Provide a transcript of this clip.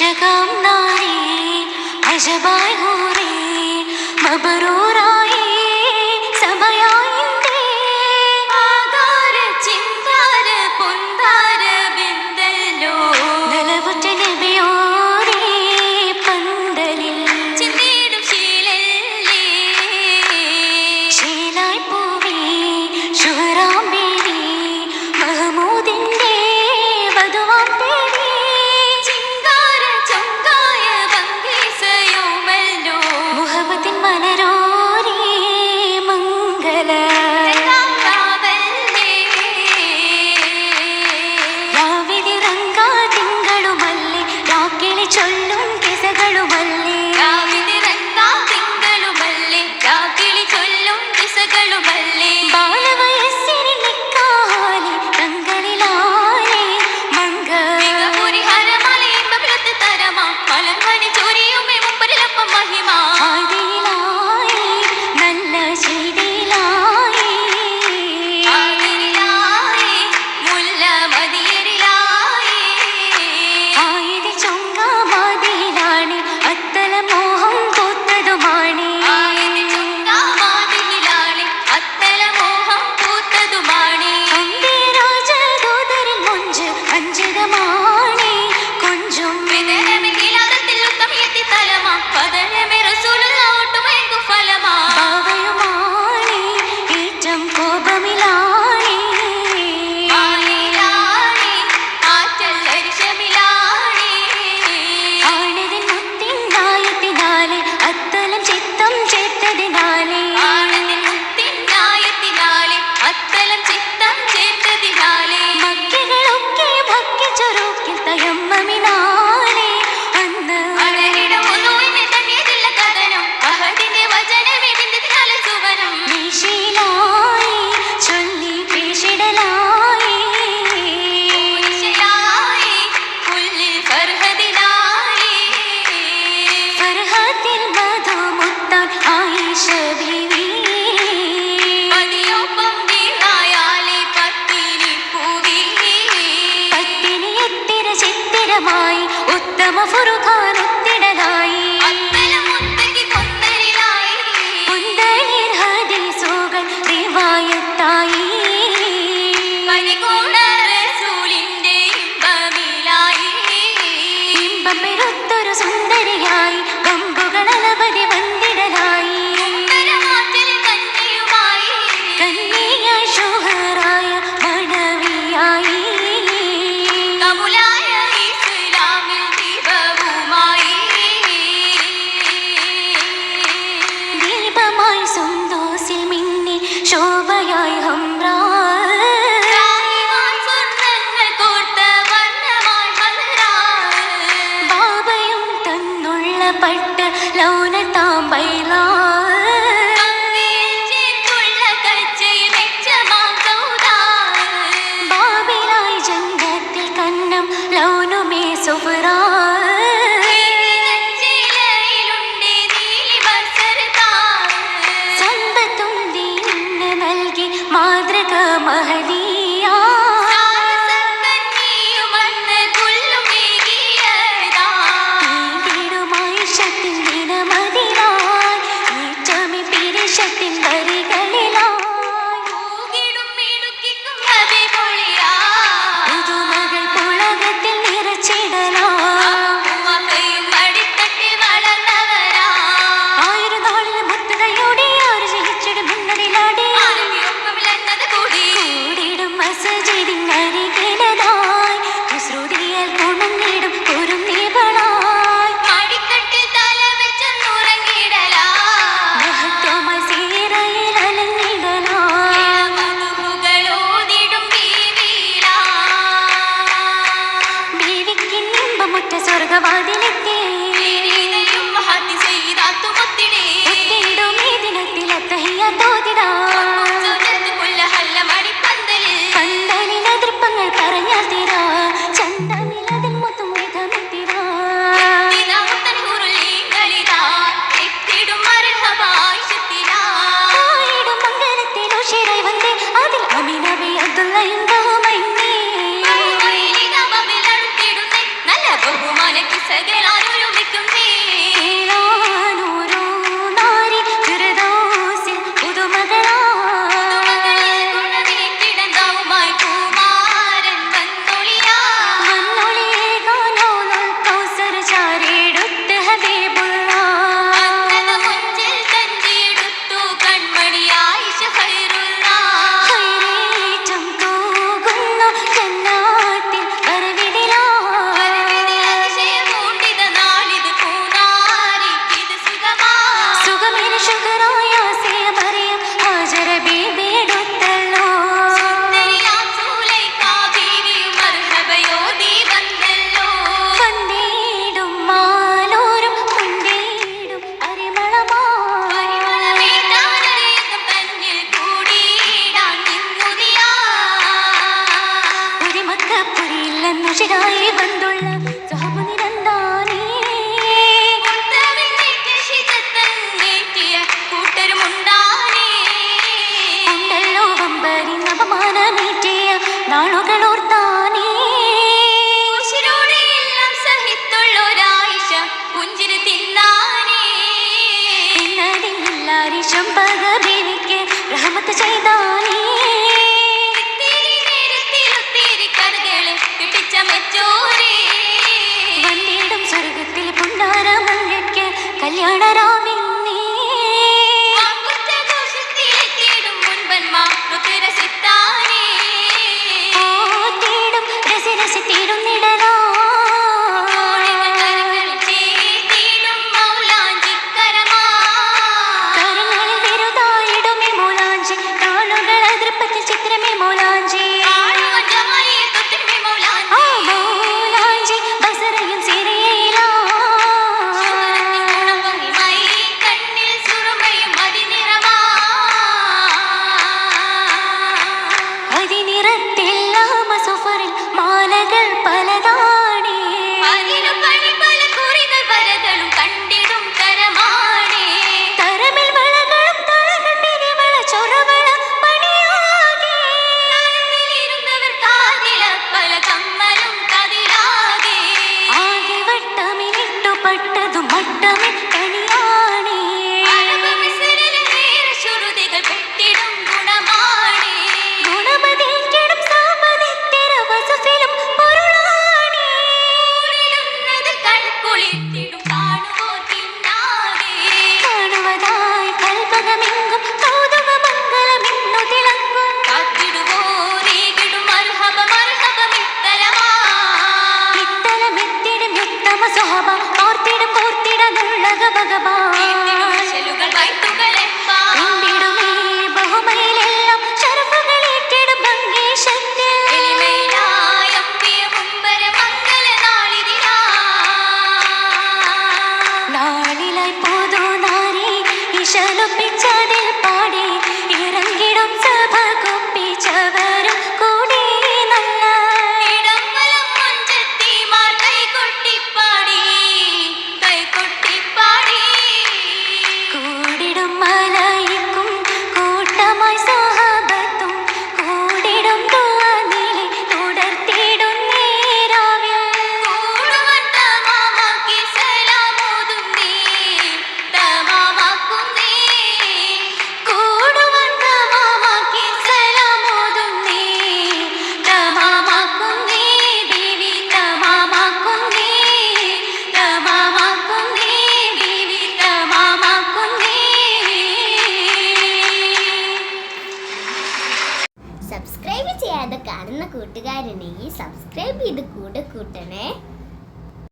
जगमनाजबैो बबरू ಗೆರೆಗಳು ಬಲ್ಲೆ furqa നാരിഷം പകവെനിക്ക് റഹമത്ത് ചെയ്താനേ വന്നിടും സ്വർഗത്തിൽ പുണ്ണാര കല്യാണ രാമിങ്ങ పట్టదు మట్టమే 那个包 ഷെയറിനെയും സബ്സ്ക്രൈബ് ചെയ്ത് കൂടെ കൂട്ടണേ